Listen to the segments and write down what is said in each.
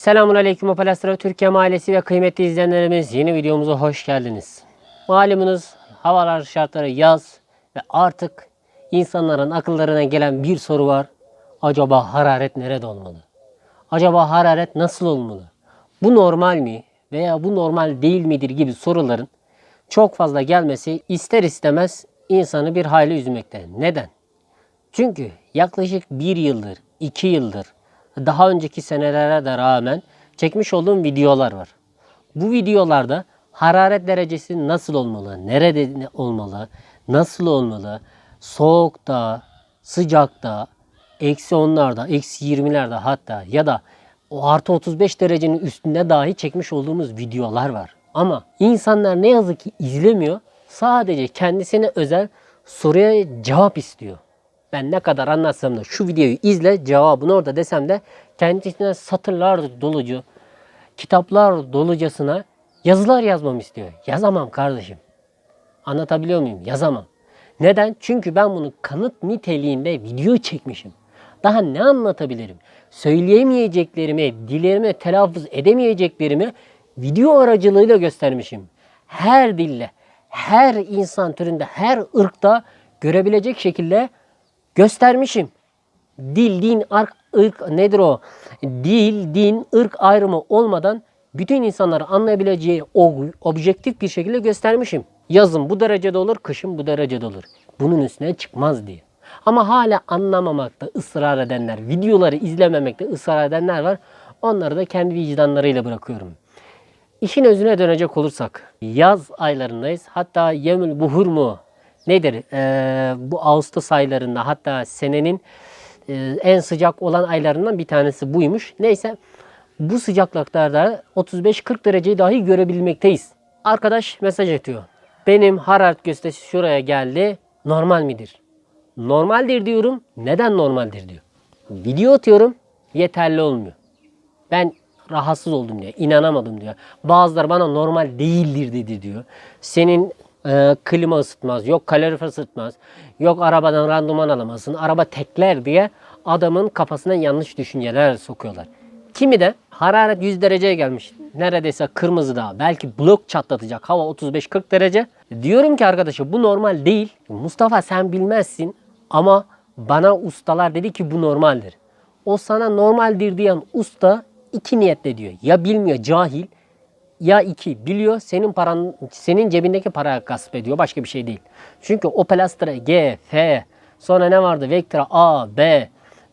Selamun Aleyküm Opel Türkiye Mahallesi ve kıymetli izleyenlerimiz yeni videomuza hoş geldiniz. Malumunuz havalar şartları yaz ve artık insanların akıllarına gelen bir soru var. Acaba hararet nerede olmalı? Acaba hararet nasıl olmalı? Bu normal mi veya bu normal değil midir gibi soruların çok fazla gelmesi ister istemez insanı bir hayli üzmekte. Neden? Çünkü yaklaşık bir yıldır, iki yıldır, daha önceki senelere de rağmen çekmiş olduğum videolar var. Bu videolarda hararet derecesi nasıl olmalı, nerede olmalı, nasıl olmalı, soğukta, sıcakta, eksi onlarda, eksi yirmilerde hatta ya da o artı 35 derecenin üstünde dahi çekmiş olduğumuz videolar var. Ama insanlar ne yazık ki izlemiyor. Sadece kendisine özel soruya cevap istiyor. Ben ne kadar anlatsam da şu videoyu izle cevabını orada desem de kendisine satırlar dolucu, kitaplar dolucasına yazılar yazmamı istiyor. Yazamam kardeşim. Anlatabiliyor muyum? Yazamam. Neden? Çünkü ben bunu kanıt niteliğinde video çekmişim. Daha ne anlatabilirim? Söyleyemeyeceklerimi, dillerime telaffuz edemeyeceklerimi video aracılığıyla göstermişim. Her dille, her insan türünde, her ırkta görebilecek şekilde göstermişim. Dil, din, ırk, ırk nedir o? Dil, din, ırk ayrımı olmadan bütün insanları anlayabileceği objektif bir şekilde göstermişim. Yazın bu derecede olur, kışın bu derecede olur. Bunun üstüne çıkmaz diye. Ama hala anlamamakta ısrar edenler, videoları izlememekte ısrar edenler var. Onları da kendi vicdanlarıyla bırakıyorum. İşin özüne dönecek olursak yaz aylarındayız. Hatta yemül buhur mu nedir? Ee, bu Ağustos aylarında hatta senenin e, en sıcak olan aylarından bir tanesi buymuş. Neyse bu sıcaklıklarda 35-40 dereceyi dahi görebilmekteyiz. Arkadaş mesaj atıyor. Benim hararet gösterisi şuraya geldi. Normal midir? Normaldir diyorum. Neden normaldir diyor. Video atıyorum. Yeterli olmuyor. Ben rahatsız oldum diyor. inanamadım diyor. Bazıları bana normal değildir dedi diyor. Senin e, klima ısıtmaz, yok kalorifer ısıtmaz, yok arabadan randıman alamazsın, araba tekler diye adamın kafasına yanlış düşünceler sokuyorlar. Kimi de hararet 100 dereceye gelmiş. Neredeyse kırmızıda belki blok çatlatacak hava 35-40 derece. Diyorum ki arkadaşa bu normal değil. Mustafa sen bilmezsin ama bana ustalar dedi ki bu normaldir. O sana normaldir diyen usta iki niyetle diyor. Ya bilmiyor cahil ya iki biliyor senin paran senin cebindeki para gasp ediyor başka bir şey değil. Çünkü Opel Astra G, F, sonra ne vardı? Vectra A, B,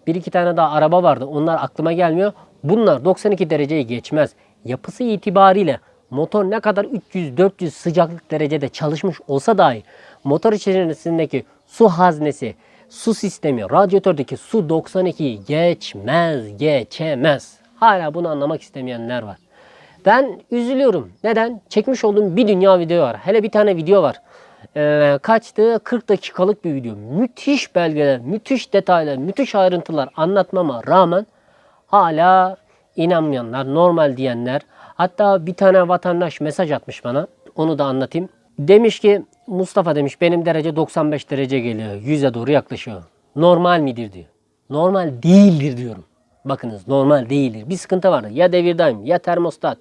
bir iki tane daha araba vardı. Onlar aklıma gelmiyor. Bunlar 92 dereceyi geçmez. Yapısı itibariyle motor ne kadar 300-400 sıcaklık derecede çalışmış olsa dahi motor içerisindeki su haznesi, su sistemi, radyatördeki su 92'yi geçmez, geçemez. Hala bunu anlamak istemeyenler var. Ben üzülüyorum. Neden? Çekmiş olduğum bir dünya video var. Hele bir tane video var. Ee, kaçtı? 40 dakikalık bir video. Müthiş belgeler, müthiş detaylar, müthiş ayrıntılar anlatmama rağmen hala inanmayanlar, normal diyenler. Hatta bir tane vatandaş mesaj atmış bana. Onu da anlatayım. Demiş ki Mustafa demiş benim derece 95 derece geliyor. 100'e doğru yaklaşıyor. Normal midir diyor. Normal değildir diyorum. Bakınız normal değildir. Bir sıkıntı var. Ya devirdayım, ya termostat,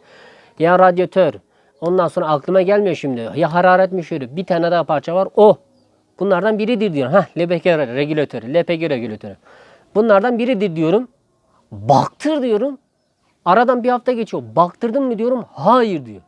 ya radyatör. Ondan sonra aklıma gelmiyor şimdi. Ya hararet müşürü. Bir tane daha parça var. O. Bunlardan biridir diyorum. Heh, LPG regülatörü, LPG regülatörü. Bunlardan biridir diyorum. Baktır diyorum. Aradan bir hafta geçiyor. Baktırdın mı diyorum. Hayır diyor.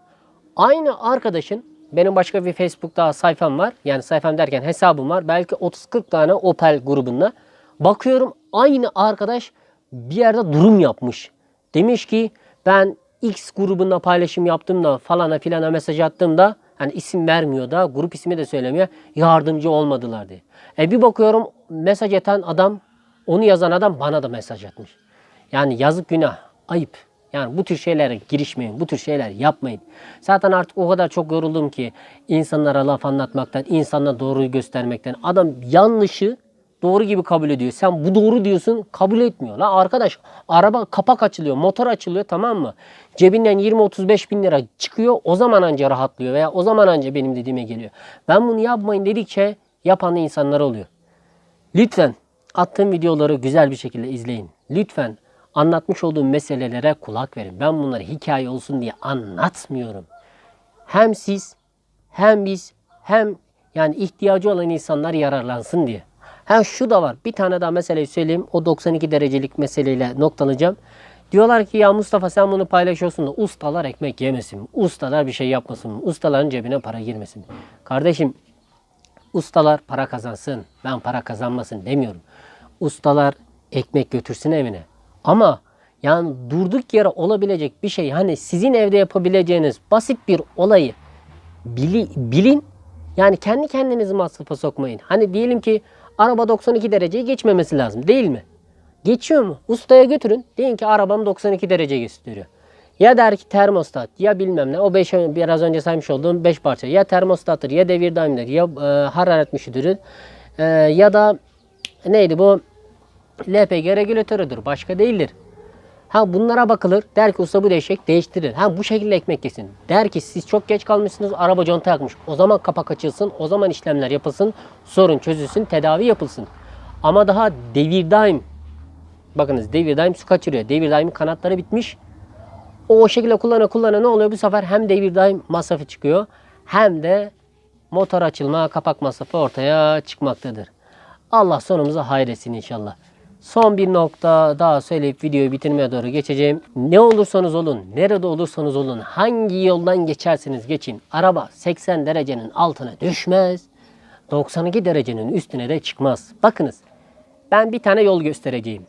Aynı arkadaşın benim başka bir Facebook'ta sayfam var. Yani sayfam derken hesabım var. Belki 30-40 tane Opel grubunda. Bakıyorum aynı arkadaş bir yerde durum yapmış. Demiş ki ben X grubunda paylaşım yaptığımda falana filana mesaj attığımda hani isim vermiyor da grup ismi de söylemiyor. Yardımcı olmadılar diye. E bir bakıyorum mesaj atan adam onu yazan adam bana da mesaj atmış. Yani yazık günah, ayıp. Yani bu tür şeylere girişmeyin, bu tür şeyler yapmayın. Zaten artık o kadar çok yoruldum ki insanlara laf anlatmaktan, insanlara doğruyu göstermekten. Adam yanlışı doğru gibi kabul ediyor. Sen bu doğru diyorsun kabul etmiyor. La arkadaş araba kapak açılıyor, motor açılıyor tamam mı? Cebinden 20-35 bin lira çıkıyor o zaman anca rahatlıyor veya o zaman anca benim dediğime geliyor. Ben bunu yapmayın dedikçe yapan insanlar oluyor. Lütfen attığım videoları güzel bir şekilde izleyin. Lütfen Anlatmış olduğum meselelere kulak verin. Ben bunları hikaye olsun diye anlatmıyorum. Hem siz hem biz hem yani ihtiyacı olan insanlar yararlansın diye. Ha şu da var. Bir tane daha meseleyi söyleyeyim. O 92 derecelik meseleyle noktalayacağım. Diyorlar ki ya Mustafa sen bunu paylaşıyorsun da ustalar ekmek yemesin. Ustalar bir şey yapmasın. Ustaların cebine para girmesin. Kardeşim ustalar para kazansın. Ben para kazanmasın demiyorum. Ustalar ekmek götürsün evine. Ama yani durduk yere olabilecek bir şey hani sizin evde yapabileceğiniz basit bir olayı bili, bilin. Yani kendi kendinizi masrafa sokmayın. Hani diyelim ki araba 92 dereceyi geçmemesi lazım değil mi? Geçiyor mu? Ustaya götürün. Deyin ki arabam 92 derece gösteriyor. Ya der ki termostat ya bilmem ne. O beş, biraz önce saymış olduğum 5 parça. Ya termostattır ya devir daimdir ya e, hararet müşüdürü e, ya da neydi bu LPG regülatörüdür. Başka değildir. Ha bunlara bakılır. Der ki usta bu değişecek değiştirir. Ha bu şekilde ekmek yesin. Der ki siz çok geç kalmışsınız araba conta yakmış. O zaman kapak açılsın. O zaman işlemler yapılsın. Sorun çözülsün. Tedavi yapılsın. Ama daha devir daim. Bakınız devir daim su kaçırıyor. Devir daimin kanatları bitmiş. O o şekilde kullana kullana ne oluyor? Bu sefer hem devir daim masrafı çıkıyor. Hem de motor açılma kapak masrafı ortaya çıkmaktadır. Allah sonumuzu hayretsin inşallah. Son bir nokta daha söyleyip videoyu bitirmeye doğru geçeceğim. Ne olursanız olun, nerede olursanız olun, hangi yoldan geçerseniz geçin. Araba 80 derecenin altına düşmez. 92 derecenin üstüne de çıkmaz. Bakınız ben bir tane yol göstereceğim.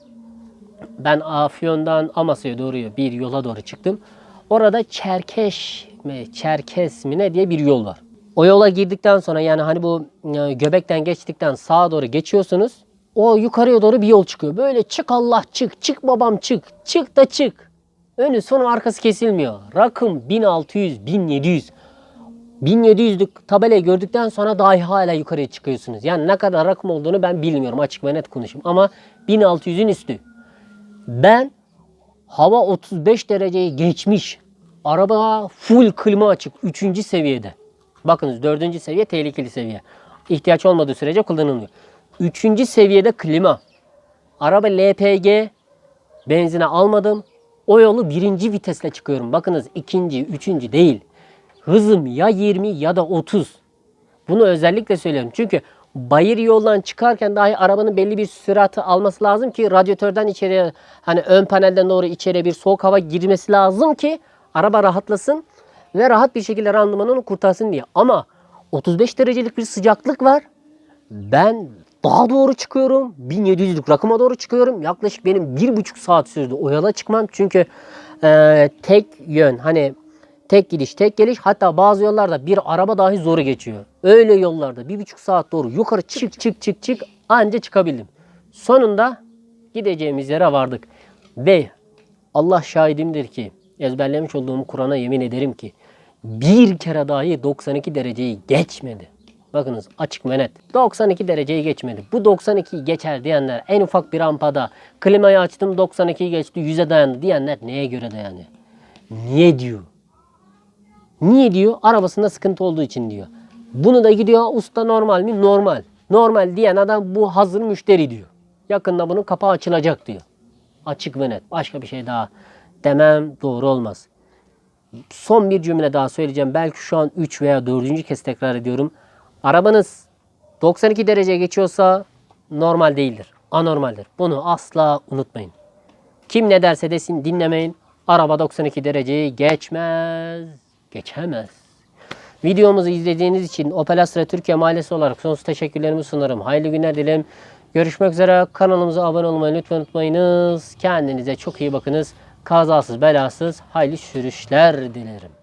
Ben Afyon'dan Amasya'ya doğru bir yola doğru çıktım. Orada Çerkeş mi, Çerkes mi ne diye bir yol var. O yola girdikten sonra yani hani bu e, göbekten geçtikten sağa doğru geçiyorsunuz. O yukarıya doğru bir yol çıkıyor. Böyle çık Allah çık, çık babam çık, çık da çık. Önü sonu arkası kesilmiyor. Rakım 1600, 1700. 1700'lük tabelayı gördükten sonra dahi hala yukarıya çıkıyorsunuz. Yani ne kadar rakım olduğunu ben bilmiyorum açık ve net konuşayım. Ama 1600'ün üstü. Ben hava 35 dereceyi geçmiş. Araba full klima açık. 3. seviyede. Bakınız 4. seviye tehlikeli seviye. İhtiyaç olmadığı sürece kullanılmıyor. 3. seviyede klima. Araba LPG. Benzine almadım. O yolu birinci vitesle çıkıyorum. Bakınız ikinci, üçüncü değil. Hızım ya 20 ya da 30. Bunu özellikle söylüyorum. Çünkü bayır yoldan çıkarken dahi arabanın belli bir süratı alması lazım ki radyatörden içeriye hani ön panelden doğru içeriye bir soğuk hava girmesi lazım ki araba rahatlasın ve rahat bir şekilde randımanını kurtarsın diye. Ama 35 derecelik bir sıcaklık var. Ben daha doğru çıkıyorum. 1700'lük rakıma doğru çıkıyorum. Yaklaşık benim bir buçuk saat sürdü o yola çıkmam. Çünkü e, tek yön hani tek gidiş tek geliş hatta bazı yollarda bir araba dahi zoru geçiyor. Öyle yollarda bir buçuk saat doğru yukarı çık çık çık çık anca çıkabildim. Sonunda gideceğimiz yere vardık. Ve Allah şahidimdir ki ezberlemiş olduğum Kur'an'a yemin ederim ki bir kere dahi 92 dereceyi geçmedi. Bakınız açık ve net. 92 dereceyi geçmedi. Bu 92'yi geçer diyenler en ufak bir rampada klimayı açtım 92'yi geçti 100'e dayandı diyenler neye göre dayanıyor? Niye diyor? Niye diyor? Arabasında sıkıntı olduğu için diyor. Bunu da gidiyor usta normal mi? Normal. Normal diyen adam bu hazır müşteri diyor. Yakında bunun kapağı açılacak diyor. Açık ve net. Başka bir şey daha demem doğru olmaz. Son bir cümle daha söyleyeceğim. Belki şu an 3 veya 4. kez tekrar ediyorum. Arabanız 92 derece geçiyorsa normal değildir. Anormaldir. Bunu asla unutmayın. Kim ne derse desin dinlemeyin. Araba 92 dereceyi geçmez. Geçemez. Videomuzu izlediğiniz için Opel Astra Türkiye Mahallesi olarak sonsuz teşekkürlerimi sunarım. Hayırlı günler dilerim. Görüşmek üzere. Kanalımıza abone olmayı lütfen unutmayınız. Kendinize çok iyi bakınız. Kazasız belasız hayırlı sürüşler dilerim.